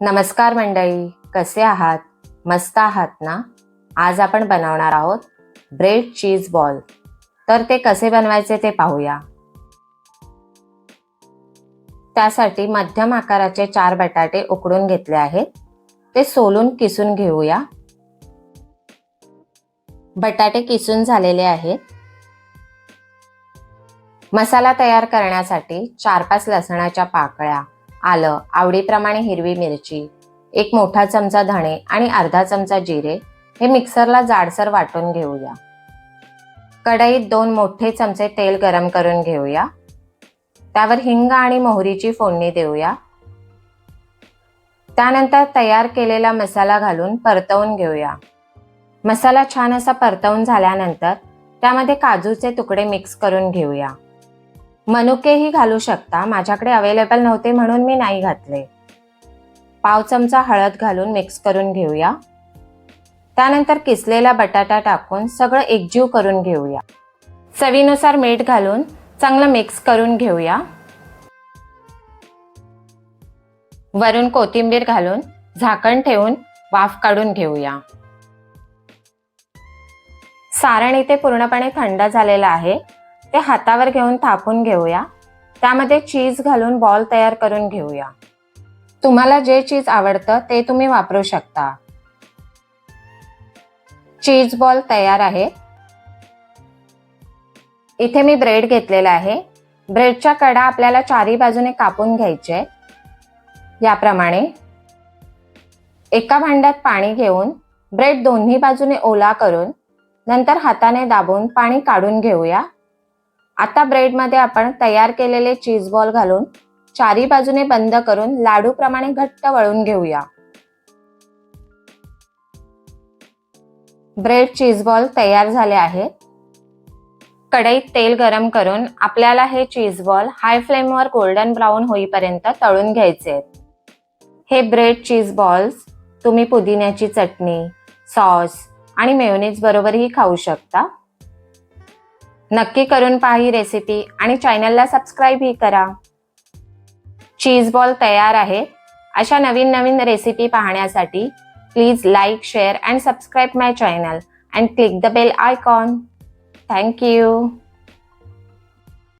नमस्कार मंडळी कसे आहात? मस्त आहात ना? आज आपण बनवणार आहोत ब्रेड चीज बॉल. तर ते कसे बनवायचे ते पाहूया. त्यासाठी मध्यम आकाराचे चार बटाटे उकडून घेतले आहेत. ते सोलून किसून घेऊया. बटाटे किसून झालेले आहेत. मसाला तयार करण्यासाठी चार पाच लसणाच्या पाकळ्या. आलं आवडीप्रमाणे हिरवी मिरची एक मोठा चमचा धणे आणि अर्धा चमचा जिरे हे मिक्सरला जाडसर वाटून घेऊया. कढईत दोन मोठे चमचे तेल गरम करून घेऊया. त्यावर हिंग आणि मोहरीची फोडणी देऊया. त्यानंतर तयार केलेला मसाला घालून परतवून घेऊया. मसाला छान असा परतवून झाल्यानंतर त्यामध्ये काजूचे तुकडे मिक्स करून घेऊया. मनुकेही घालू शकता. माझ्याकडे अवेलेबल नव्हते म्हणून मी नाही घातले. पाव चमचा हळद घालून मिक्स करून घेऊया. त्यानंतर किसलेला बटाटा टाकून सगळं एकजीव करून घेऊया. चवीनुसार मीठ घालून चांगलं मिक्स करून घेऊया. वरून कोथिंबीर घालून झाकण ठेवून वाफ काढून घेऊया. सारण इथे पूर्णपणे थंड झालेलं आहे. ते हातावर घेऊन थापून घेऊया. त्यामध्ये चीज घालून बॉल तयार करून घेऊया. तुम्हाला जे चीज आवडतं ते तुम्ही वापरू शकता. चीज बॉल तयार आहे. इथे मी ब्रेड घेतलेला आहे. ब्रेडच्या कडा आपल्याला चारी बाजूने कापून घ्यायचे. याप्रमाणे एका भांड्यात पाणी घेऊन ब्रेड दोन्ही बाजूने ओला करून नंतर हाताने दाबून पाणी काढून घेऊया. आता ब्रेडमध्ये आपण तयार केलेले चीज बॉल घालून चारी बाजूने बंद करून लाडू प्रमाणे घट्ट वळून घेऊया. ब्रेड चीज बॉल तयार झाले आहेत कढईत तेल गरम करून आपल्याला हे चीज बॉल हाय फ्लेमवर गोल्डन ब्राऊन होईपर्यंत तळून घ्यायचे हे ब्रेड चीज बॉल्स तुम्ही पुदिन्याची चटणी सॉस आणि मेयोनीज बरोबरही खाऊ शकता. नक्की करून पहा ही रेसिपी आणि चॅनलला सबस्क्राईबही करा. चीज बॉल तयार आहे. अशा नवीन नवीन रेसिपी पाहण्यासाठी please like share and subscribe my channel and click the bell icon thank you